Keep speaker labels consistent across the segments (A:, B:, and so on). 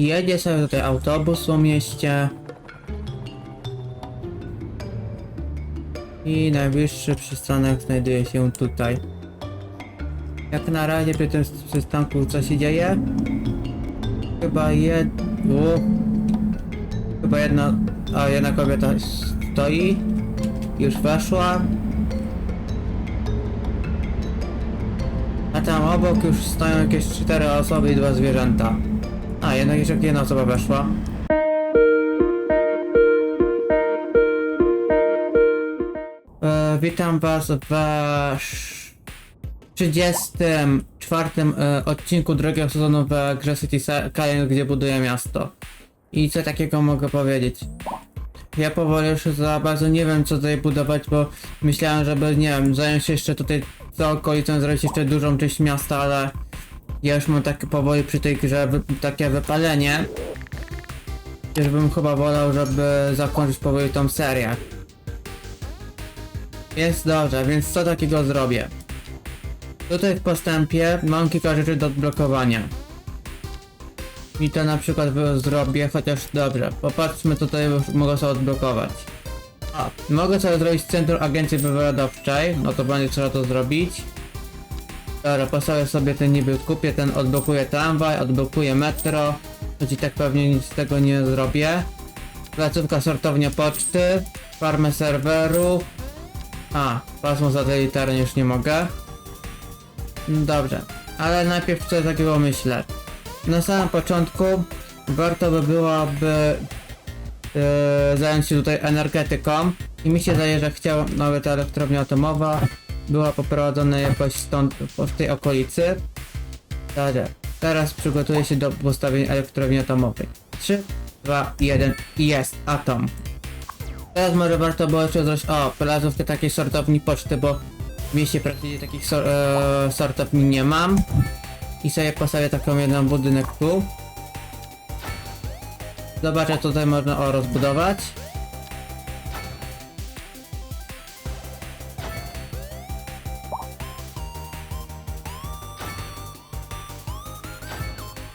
A: Jedzie sobie tutaj autobus po mieście. I najbliższy przystanek znajduje się tutaj. Jak na razie przy tym przystanku co się dzieje? Chyba jed... U. Chyba jedna... A jedna kobieta stoi. Już weszła. A tam obok już stoją jakieś cztery osoby i dwa zwierzęta. A, jednak jeszcze jedna osoba weszła. E, witam was w sz- 34 e, odcinku drugiego sezonu w grze City Skyline, gdzie buduję miasto. I co takiego mogę powiedzieć? Ja powoli już za bardzo nie wiem co tutaj budować, bo myślałem, żeby, nie wiem, zająć się jeszcze tutaj za okolicą, zrobić jeszcze dużą część miasta, ale ja już mam tak powoli przy tej grze wy, takie wypalenie, że bym chyba wolał, żeby zakończyć powoli tą serię. Jest dobrze, więc co takiego zrobię? Tutaj w postępie mam kilka rzeczy do odblokowania. I to na przykład zrobię, chociaż dobrze, popatrzmy tutaj mogę sobie odblokować. A, mogę sobie zrobić Centrum Agencji Wywiadowczej, no to będzie trzeba to zrobić. Dobra, postawię sobie ten niby, kupię ten, odblokuję tramwaj, odblokuję metro, choć i tak pewnie nic z tego nie zrobię. Placówka sortownia poczty, farmę serwerów. A, pasmo satelitarne już nie mogę. Mm, Dobrze, ale najpierw co takiego myślę. Na samym początku warto by było, by e, zająć się tutaj energetyką i mi się zdaje, że chciał nawet elektrownia atomowa była poprowadzona jakoś stąd, w tej okolicy. Dobrze, teraz przygotuję się do postawienia elektrowni atomowej. 3, 2, 1 i jest atom. Teraz może warto było jeszcze zrobić, o, placówkę takiej sortowni poczty, bo w mieście praktycznie takich sor, e, sortowni nie mam. I sobie postawię taką jedną budynek tu. Zobaczę, tutaj można o rozbudować.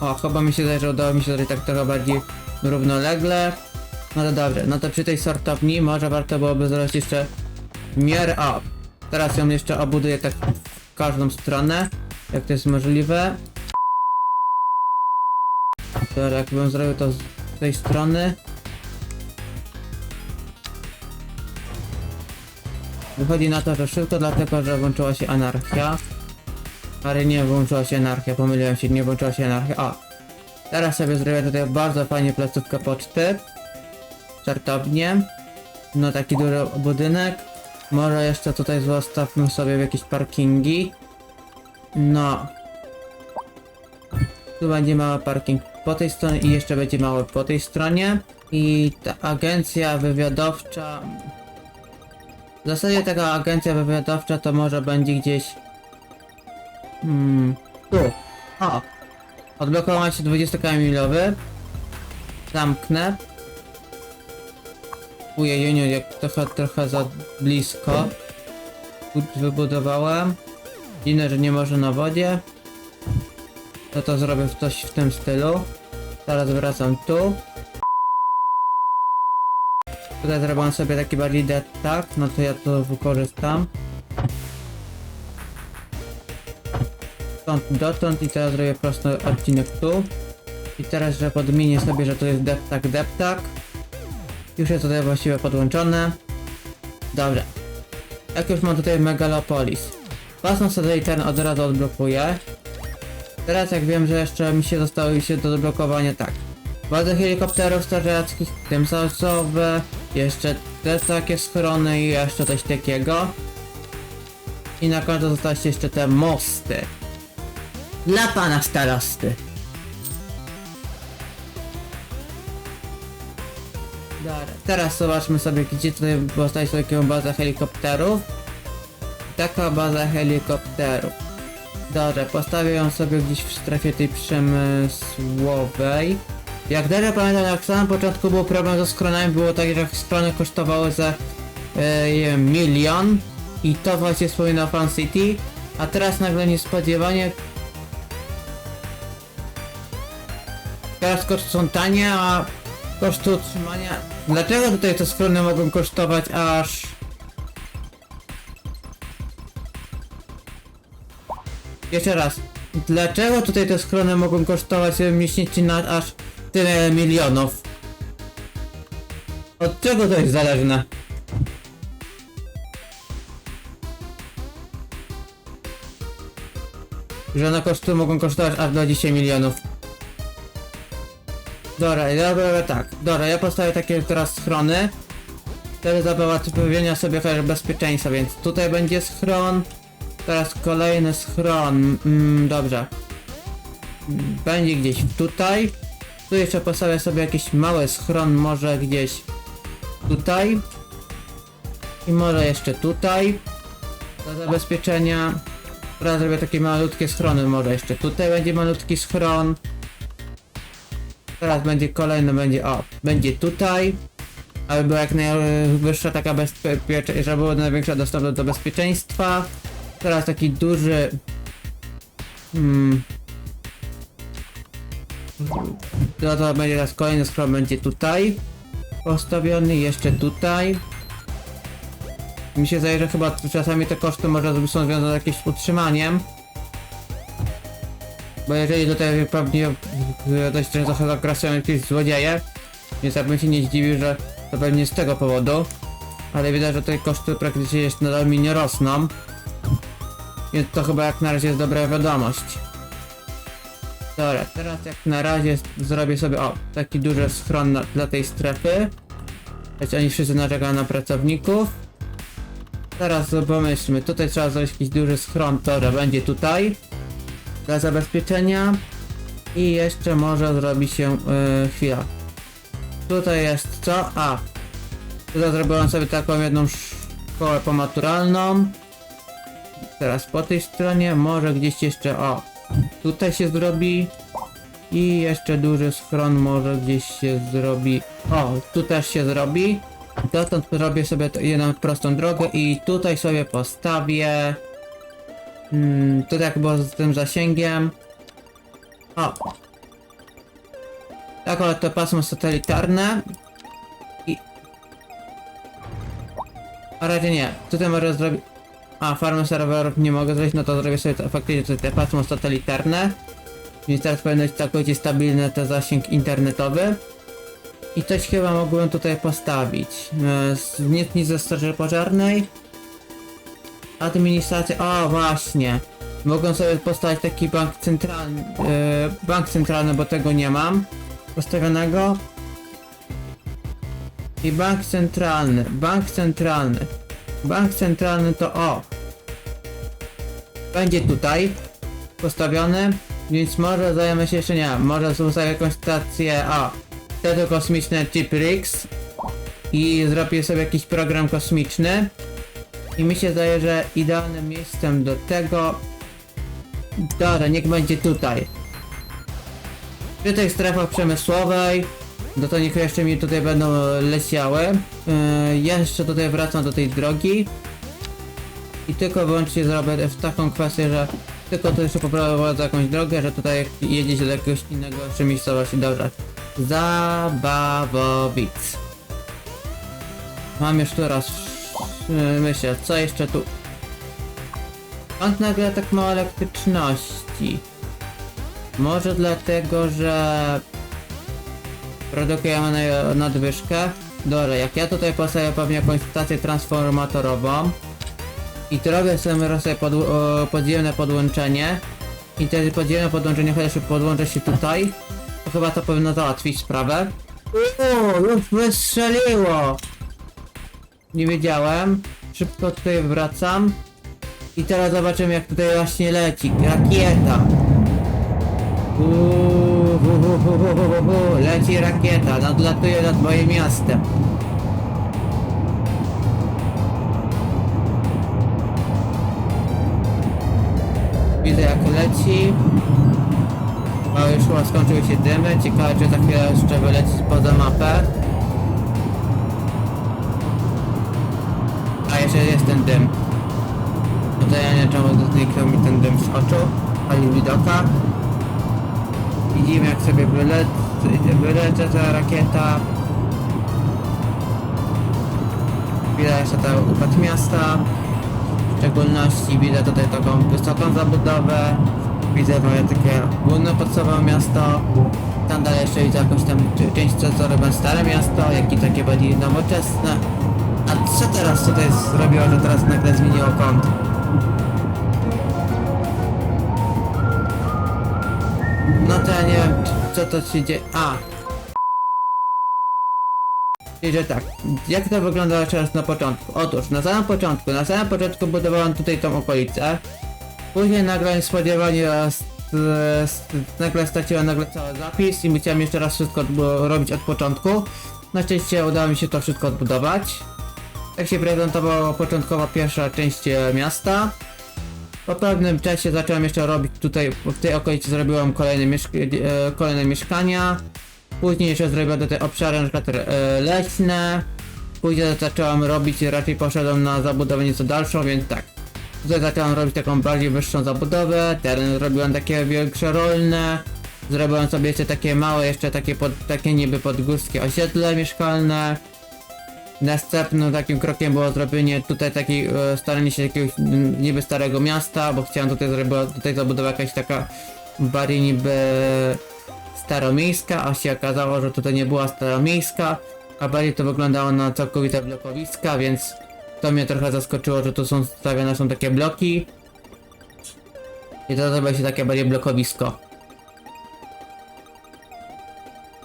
A: O, chyba mi się zdaje, że udało mi się tutaj tak trochę bardziej równolegle. No to dobrze, no to przy tej sortowni może warto byłoby zrobić jeszcze miarę, o, teraz ją jeszcze obuduję tak w każdą stronę, jak to jest możliwe. Teraz jakbym zrobił to z tej strony. Wychodzi na to, że szybko dlatego, że włączyła się anarchia. Ale nie włączyła się anarchia, pomyliłem się, nie włączyła się anarchia. O! Teraz sobie zrobię tutaj bardzo fajnie placówkę poczty. Żartownie. No taki duży budynek. Może jeszcze tutaj zostawmy sobie jakieś parkingi. No. Tu będzie mały parking po tej stronie i jeszcze będzie mały po tej stronie. I ta agencja wywiadowcza... W zasadzie taka agencja wywiadowcza to może będzie gdzieś... Hmm... Tu. O! Odblokować się 20 kamilowy. Zamknę. Ujejuniu, jak trochę, trochę za blisko. Wybudowałem. Dziwne, że nie może na wodzie. No to zrobię coś w tym stylu. Teraz wracam tu. Tutaj zrobiłem sobie taki bardziej dead tak, no to ja to wykorzystam. Stąd dotąd i teraz zrobię prosty odcinek tu. I teraz, że podmienię sobie, że to jest deptak, deptak. Już jest tutaj właściwie podłączone. Dobrze. Jak już mam tutaj Megalopolis. Pasmo satelitarne od razu odblokuję. Teraz jak wiem, że jeszcze mi się zostało się do odblokowania tak. Bazę helikopterów strażackich, tym salsowe, jeszcze te takie schrony i jeszcze coś takiego. I na końcu zostały jeszcze te mosty. Dla pana starosty. Dobra, teraz zobaczmy sobie, gdzie tutaj powstaje sobie taką bazę helikopterów. Taka baza helikopterów. Dobrze, postawię ją sobie gdzieś w strefie tej przemysłowej. Jak dobrze pamiętam, w samym początku był problem ze skronami, było tak, że strony kosztowały za e, milion i to właśnie wspominał Fan City, a teraz nagle niespodziewanie są tanie, a koszty utrzymania... Dlaczego tutaj te schrony mogą kosztować aż... Jeszcze raz. Dlaczego tutaj te schrony mogą kosztować miesięcznie na aż tyle milionów? Od czego to jest zależne? Że one koszty mogą kosztować aż 20 milionów. Dobra, ja robię tak. Dobra, ja postawię takie teraz schrony. Wtedy zapewnienia sobie chociaż bezpieczeństwa, więc tutaj będzie schron. Teraz kolejny schron. Mm, dobrze. Będzie gdzieś tutaj. Tu jeszcze postawię sobie jakiś mały schron, może gdzieś tutaj. I może jeszcze tutaj. Do zabezpieczenia. Teraz zrobię takie malutkie schrony, może jeszcze tutaj będzie malutki schron. Teraz będzie kolejny, będzie o, będzie tutaj. Aby była jak najwyższa taka bezpieczeństwa, żeby było największa dostępność do bezpieczeństwa. Teraz taki duży... Hmm. To, to będzie teraz kolejny schron, będzie tutaj. Postawiony, jeszcze tutaj. Mi się zdaje, że chyba czasami te koszty może są związane z jakimś utrzymaniem. Bo jeżeli tutaj pewnie e, dość często zagrasują jakieś złodzieje, więc ja bym się nie zdziwił, że to pewnie z tego powodu. Ale widać, że tutaj koszty praktycznie jeszcze nadal mi nie rosną. Więc to chyba jak na razie jest dobra wiadomość. Dobra, teraz jak na razie zrobię sobie, o, taki duży schron na, dla tej strefy. Choć oni wszyscy narzekają na pracowników. Teraz pomyślmy, tutaj trzeba zrobić jakiś duży schron, to będzie tutaj. Dla zabezpieczenia. I jeszcze może zrobi się, yy, chwila. Tutaj jest co? A. Tutaj zrobiłem sobie taką jedną szkołę pomaturalną. Teraz po tej stronie, może gdzieś jeszcze, o. Tutaj się zrobi. I jeszcze duży schron może gdzieś się zrobi. O, tu też się zrobi. Dotąd zrobię sobie jedną prostą drogę i tutaj sobie postawię. Hmm, tutaj jak było z tym zasięgiem. O. Tak, ale to pasmo satelitarne. I... A raczej nie. Tutaj może zrobić... A, farmę serwerów nie mogę zrobić, no to zrobię sobie to, faktycznie tutaj pasmo satelitarne. Więc teraz powinno być całkowicie stabilny ten zasięg internetowy. I coś chyba mogłem tutaj postawić. E, Nic, nic ze straży pożarnej. Administracja, o właśnie. Mogłem sobie postawić taki bank centralny, e, bank centralny, bo tego nie mam postawionego. I bank centralny, bank centralny. Bank centralny to o. Będzie tutaj postawiony, więc może zajmę się jeszcze nie, może zostawię jakąś stację, o. Wtedy kosmiczne Chip i zrobię sobie jakiś program kosmiczny. I mi się zdaje, że idealnym miejscem do tego... Dobra, niech będzie tutaj. Przy tej strefach przemysłowej, no to niech jeszcze mi tutaj będą leciały. Yy, jeszcze tutaj wracam do tej drogi. I tylko wyłącznie zrobię w taką kwestię, że tylko tu jeszcze poprowadzę jakąś drogę, że tutaj jak jedziecie do jakiegoś innego jeszcze miejscowości. Dobra. Zabawowic. Mam już tu raz yy, myślę, co jeszcze tu? Skąd nagle tak mało elektryczności? Może dlatego, że produkujemy na- nadwyżkę? Dobra, jak ja tutaj postawię pewnie jakąś stację transformatorową i to robię sobie sobie pod, podziemne podłączenie i wtedy podziemne podłączenie chociaż podłączę się tutaj, to chyba to powinno załatwić sprawę. Uuu, już wystrzeliło! Nie wiedziałem. Szybko tutaj wracam. I teraz zobaczymy jak tutaj właśnie leci. Rakieta. Leci rakieta, nadlatuje nad moim miastem. Widzę jak leci. O, już chyba skończyły się dymy. Ciekawe czy za chwilę jeszcze wyleci poza mapę. Jeszcze jest ten dym. Tutaj ja nie czemu zniknął mi ten dym z oczu, ani widoka. Widzimy jak sobie wylecę ta rakieta. Widać jeszcze ten układ miasta. W szczególności widzę tutaj taką wysoką zabudowę. Widzę moje takie główne podstawowe miasto. Tam dalej jeszcze widzę jakąś tam część co robią stare miasto, jak i takie bardziej nowoczesne. A co teraz tutaj zrobiło, że teraz nagle zmieniło kąt? No to ja nie wiem, co to się dzieje. A! Że tak, jak to wyglądało teraz na początku? Otóż, na samym początku, na samym początku budowałem tutaj tą okolicę. Później nagle niespodziewanie nagle straciłem nagle cały zapis i musiałem jeszcze raz wszystko robić od początku. Na szczęście udało mi się to wszystko odbudować. Tak się prezentowała początkowa pierwsza część e, miasta. Po pewnym czasie zacząłem jeszcze robić tutaj, w tej okolicy zrobiłem kolejne, mieszk- e, kolejne mieszkania. Później jeszcze zrobiłem tutaj obszary na przykład e, leśne. Później zacząłem robić, raczej poszedłem na zabudowę nieco dalszą, więc tak. Tutaj zacząłem robić taką bardziej wyższą zabudowę, teren robiłem takie większe rolne. Zrobiłem sobie jeszcze takie małe, jeszcze takie, pod, takie niby podgórskie osiedle mieszkalne. Następnym takim krokiem było zrobienie tutaj takiej, e, staranie się jakiegoś niby starego miasta, bo chciałem tutaj zrobić, tutaj zabudować jakaś taka bardziej niby staromiejska, a się okazało, że tutaj nie była staromiejska, a bardziej to wyglądało na całkowite blokowiska, więc to mnie trochę zaskoczyło, że tu są stawiane są takie bloki. I to zrobiło się takie bardziej blokowisko.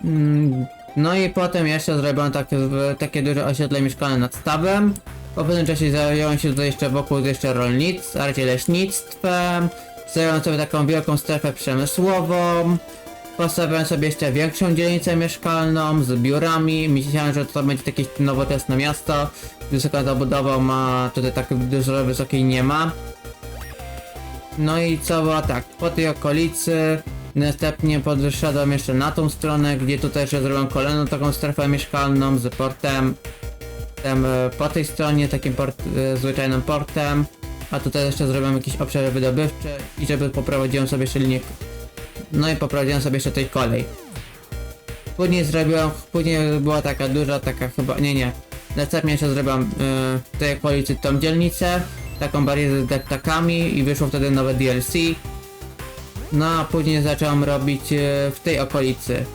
A: Mm, No i potem jeszcze zrobiłem takie, takie duże osiedle mieszkalne nad stawem. Po pewnym czasie zająłem się tutaj jeszcze wokół jeszcze rolnictwem, a raczej leśnictwem. Zająłem sobie taką wielką strefę przemysłową. Postawiłem sobie jeszcze większą dzielnicę mieszkalną z biurami. Myślałem, że to będzie takie nowoczesne miasto. Wysoka zabudowa ma tutaj tak dużo wysokiej nie ma. No i co było tak, po tej okolicy następnie podszedłem jeszcze na tą stronę, gdzie tutaj jeszcze zrobiłem kolejną taką strefę mieszkalną z portem. Tam e, po tej stronie takim port, e, zwyczajnym portem. A tutaj jeszcze zrobiłem jakieś obszary wydobywcze i żeby poprowadziłem sobie jeszcze linię. No i poprowadziłem sobie jeszcze tej kolej. Później zrobiłem, później była taka duża, taka chyba, nie nie. Następnie jeszcze zrobiłem e, w tej okolicy tą dzielnicę, taką bardziej z deptakami i wyszło wtedy nowe DLC. No a później zacząłem robić e, w tej okolicy.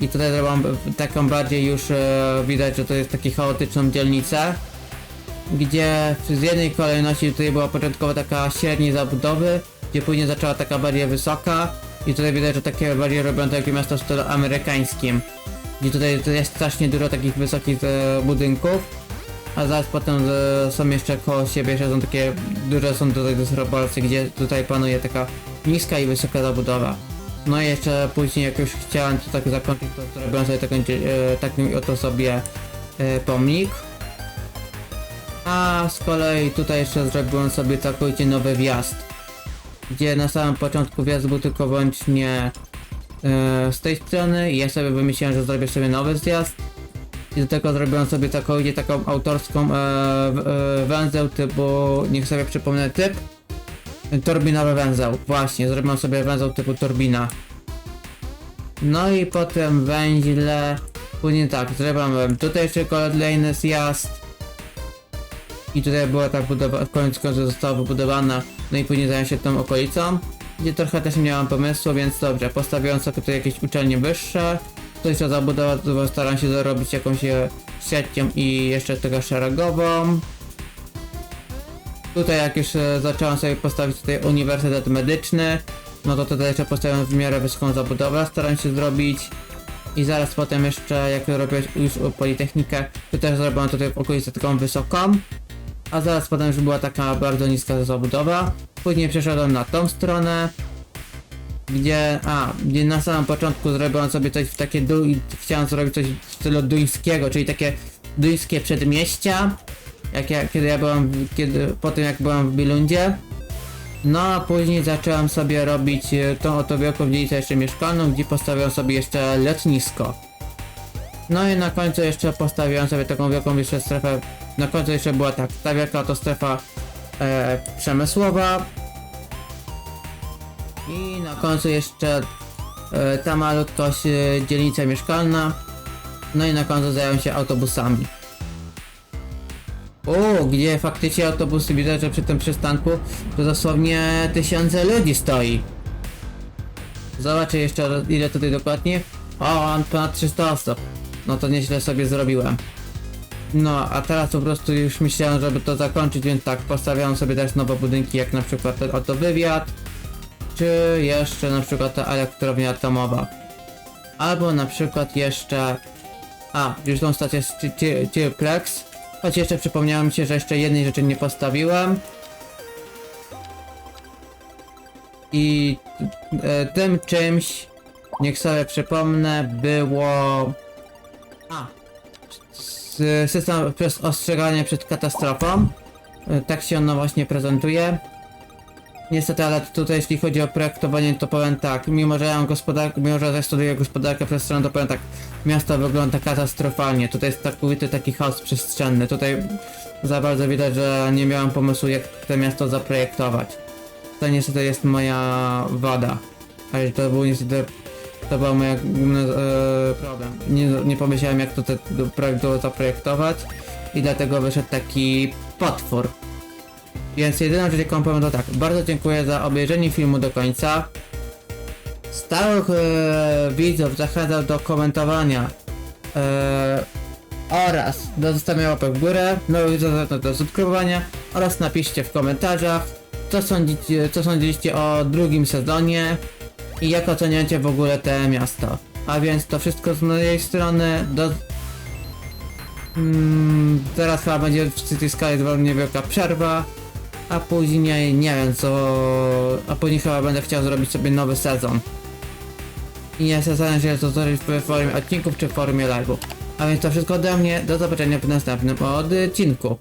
A: I tutaj zrobiłem taką bardziej już e, widać, że to jest taki chaotyczną dzielnicę. Gdzie z jednej kolejności tutaj była początkowo taka średniej zabudowy, gdzie później zaczęła taka bardziej wysoka. I tutaj widać, że takie bardziej robią takie miasto w stylu amerykańskim. Gdzie tutaj jest strasznie dużo takich wysokich e, budynków. A zaraz potem są jeszcze koło siebie, że są takie duże są tutaj dysproporcje, gdzie tutaj panuje taka niska i wysoka zabudowa. No i jeszcze później jak już chciałem to tak zakończyć, to zrobiłem sobie taką, e, oto sobie e, pomnik. A z kolei tutaj jeszcze zrobiłem sobie całkowicie nowy wjazd. Gdzie na samym początku wjazd był tylko wyłącznie e, z tej strony i ja sobie wymyśliłem, że zrobię sobie nowy zjazd. I do tego zrobiłem sobie całkowicie taką autorską e, e, węzeł typu, niech sobie przypomnę typ. Turbinowy węzeł, właśnie, zrobiłem sobie węzeł typu turbina. No i potem węźle, później tak, zrobiłem tutaj jeszcze kolejny zjazd. I tutaj była ta budowa, w końcu została wybudowana, no i później zająłem się tą okolicą, gdzie trochę też nie miałem pomysłu, więc dobrze, postawiłem sobie tutaj jakieś uczelnie wyższe, tutaj się zabudowa, staram się zarobić jakąś siecią i jeszcze tego szeregową. Tutaj jak już e, zacząłem sobie postawić tutaj uniwersytet medyczny, no to tutaj jeszcze postawiłem w miarę wysoką zabudowę, staram się zrobić. I zaraz potem jeszcze, jak robię już Politechnikę, to też zrobiłem tutaj w okolicy taką wysoką. A zaraz potem już była taka bardzo niska zabudowa. Później przeszedłem na tą stronę, gdzie, a, gdzie na samym początku zrobiłem sobie coś w takie, du, chciałem zrobić coś w stylu duńskiego, czyli takie duńskie przedmieścia. Jak ja, kiedy ja byłem, w- kiedy, po tym jak byłem w Bilundzie. No a później zacząłem sobie robić e, tą oto wielką dzielnicę jeszcze mieszkalną, gdzie postawiłem sobie jeszcze lotnisko. No i na końcu jeszcze postawiłem sobie taką wielką jeszcze strefę, na końcu jeszcze była tak, ta wielka to strefa e, przemysłowa. I na końcu jeszcze e, ta malutkość e, dzielnica mieszkalna. No i na końcu zająłem się autobusami. O, gdzie faktycznie autobusy widzę, że przy tym przystanku to dosłownie tysiące ludzi stoi. Zobaczę jeszcze ile tutaj dokładnie. O, mam ponad 300 osób. No to nieźle sobie zrobiłem. No, a teraz po prostu już myślałem, żeby to zakończyć, więc tak, postawiam sobie też nowe budynki, jak na przykład ten oto wywiad, czy jeszcze na przykład ta elektrownia atomowa. Albo na przykład jeszcze... A, już tą stację Tyrplex. Choć jeszcze przypomniałem się, że jeszcze jednej rzeczy nie postawiłem. I e, tym czymś, niech sobie przypomnę, było... A, system przez ostrzeganie przed katastrofą. E, Tak się ono właśnie prezentuje. Niestety, ale tutaj jeśli chodzi o projektowanie, to powiem tak, mimo że ja mam gospodarkę, mimo że ja studiuję gospodarkę przestrzenną, to powiem tak, miasto wygląda katastrofalnie. Tutaj jest całkowity taki chaos przestrzenny. Tutaj za bardzo widać, że nie miałem pomysłu, jak to miasto zaprojektować. To niestety jest moja wada. Ale to był niestety, to był mój główny e, problem. Nie, nie pomyślałem, jak to te, było zaprojektować i dlatego wyszedł taki potwór. Więc jedyną rzecz jaką powiem to tak, bardzo dziękuję za obejrzenie filmu do końca. Stałych e, widzów zachęcam do komentowania e, oraz do zostawienia łapek w górę, nowych widzów zachęcam do subskrybowania oraz napiszcie w komentarzach co sądzicie, co sądziliście o drugim sezonie i jak oceniacie w ogóle te miasto. A więc to wszystko z mojej strony. Do... Mm, teraz chyba będzie w City Sky niewielka przerwa. A później nie wiem co. A później chyba będę chciał zrobić sobie nowy sezon. I nie sezon, że to zrobić w formie odcinków czy w formie live'u. A więc to wszystko ode mnie. Do zobaczenia w następnym odcinku.